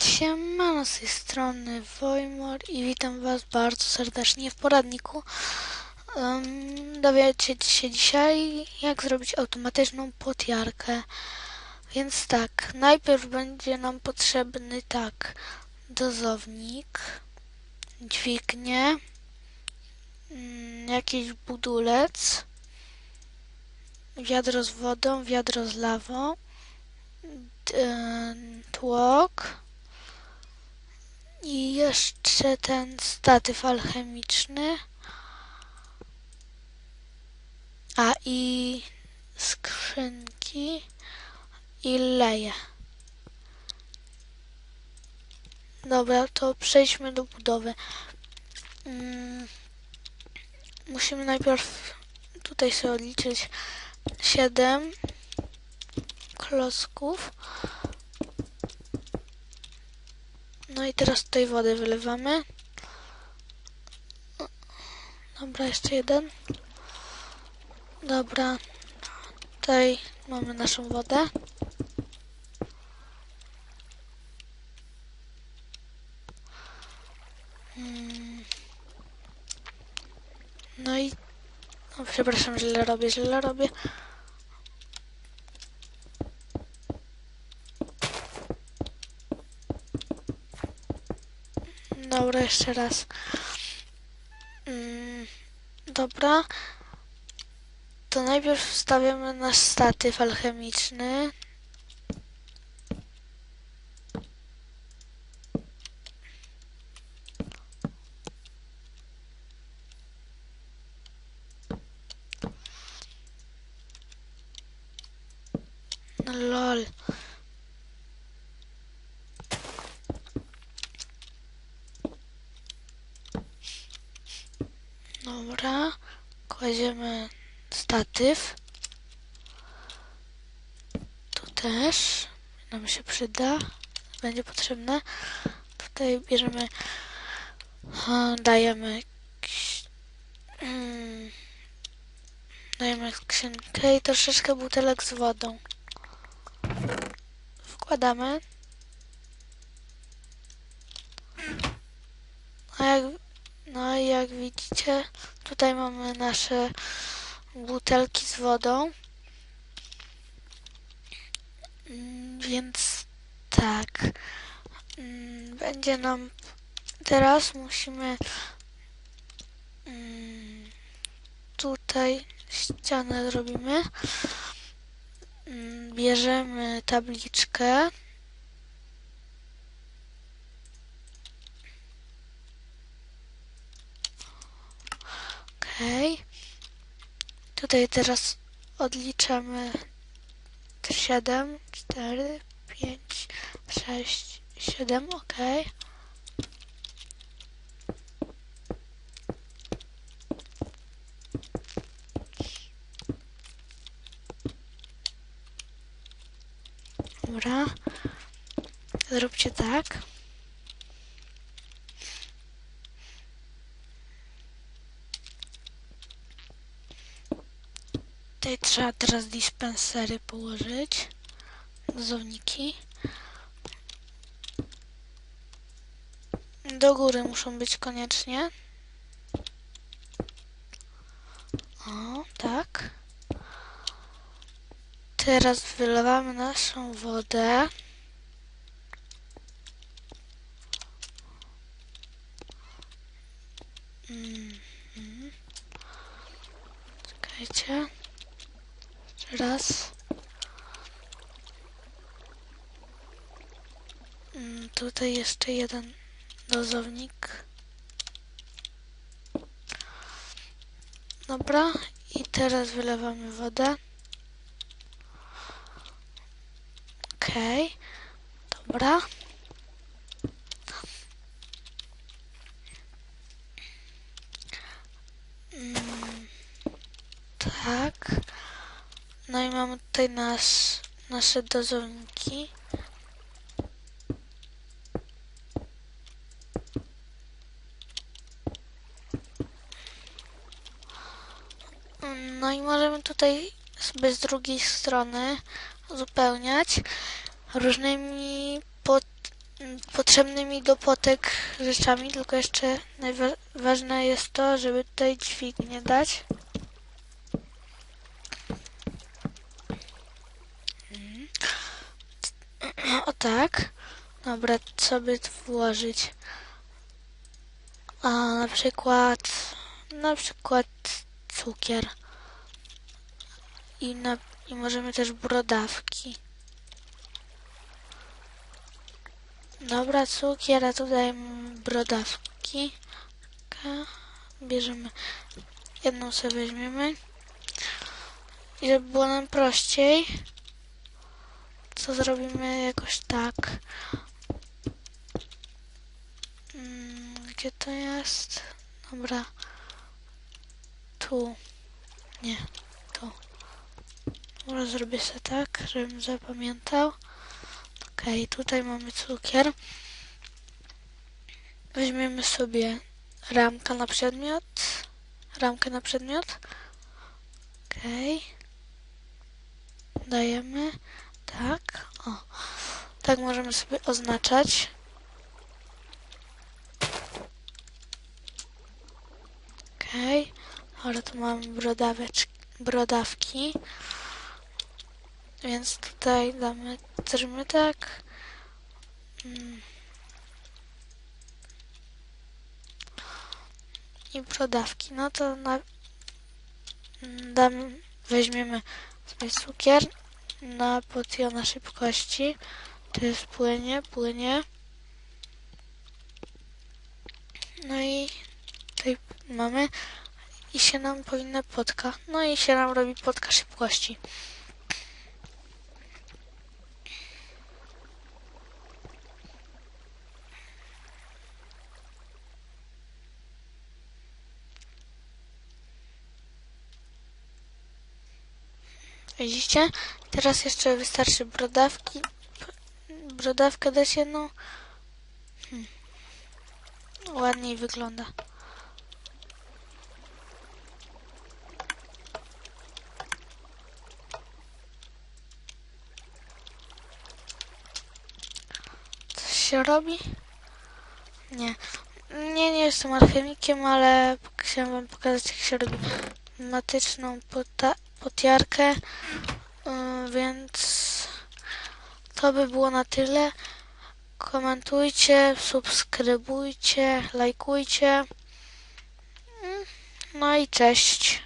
Siemano z tej strony Wojmor i witam Was bardzo serdecznie w poradniku. Um, dowiecie się dzisiaj, jak zrobić automatyczną podjarkę. Więc tak, najpierw będzie nam potrzebny tak, dozownik, dźwignię, mm, jakiś budulec, wiadro z wodą, wiadro z lawą, tłok i jeszcze ten statyw alchemiczny. A i skrzynki i leje. Dobra, to przejdźmy do budowy. Mm, musimy najpierw tutaj sobie odliczyć 7 klocków. No i teraz tutaj wodę wylewamy. Dobra, jeszcze jeden. Dobra. Tutaj mamy naszą wodę. Mm. No i... O, przepraszam, źle robię, źle robię. Dobra, jeszcze raz. Mm, dobra. To najpierw wstawiamy nasz statyw alchemiczny. No lol. Dobra, kładziemy statyw. Tu też nam się przyda, będzie potrzebne. Tutaj bierzemy, dajemy, mm, dajemy skrzynkę i troszeczkę butelek z wodą. Wkładamy. A jak no jak widzicie, tutaj mamy nasze butelki z wodą. Mm, Więc tak. Mm, Będzie nam teraz musimy mm, tutaj ścianę zrobimy. Bierzemy tabliczkę. Okej. Tutaj teraz odliczamy 7, 4, 5, 6, 7, ok. Dobra. Zróbcie tak. Tutaj trzeba teraz dispensery położyć. Dozowniki. Do góry muszą być koniecznie. O, tak. Teraz wylewamy naszą wodę. Mhm. Czekajcie. Raz. Mm, Tutaj jeszcze jeden dozownik. Dobra, i teraz wylewamy wodę. Okej, dobra. Mm, tak. No i mamy tutaj nasz, nasze dozowniki. No i możemy tutaj sobie z drugiej strony uzupełniać różnymi pod, potrzebnymi do potek rzeczami, tylko jeszcze najważne jest to, żeby tutaj dźwignię dać. O tak. Dobra, co by włożyć? A na przykład, na przykład cukier. I, na, I możemy też brodawki. Dobra, cukier, a tutaj brodawki. Bierzemy jedną sobie weźmiemy. I żeby było nam prościej, co zrobimy jakoś tak. Mm, Gdzie to jest? Dobra. Tu. Nie, tu. Dobra, zrobię sobie tak, żebym zapamiętał. Okej, tutaj mamy cukier. Weźmiemy sobie ramkę na przedmiot. Ramkę na przedmiot. Okej. Dajemy. Tak. O. Tak możemy sobie oznaczać. Okej. Ale tu mamy brodawki. Więc tutaj damy, zrobimy tak. Mm. I brodawki. No to na, mm, damy, weźmiemy sobie cukier na potiona szybkości. To jest płynie, płynie. No i tutaj mamy i się nam powinna potka. No i się nam robi potka szybkości. Widzicie? Teraz jeszcze wystarczy brodawki. Brodawkę dać jedną. Hmm. Ładniej wygląda. Coś się robi? Nie. Nie, nie jestem alchemikiem, ale chciałem wam pokazać jak się robi matyczną pota potiarkę, yy, więc to by było na tyle. Komentujcie, subskrybujcie, lajkujcie. Mm, No i cześć.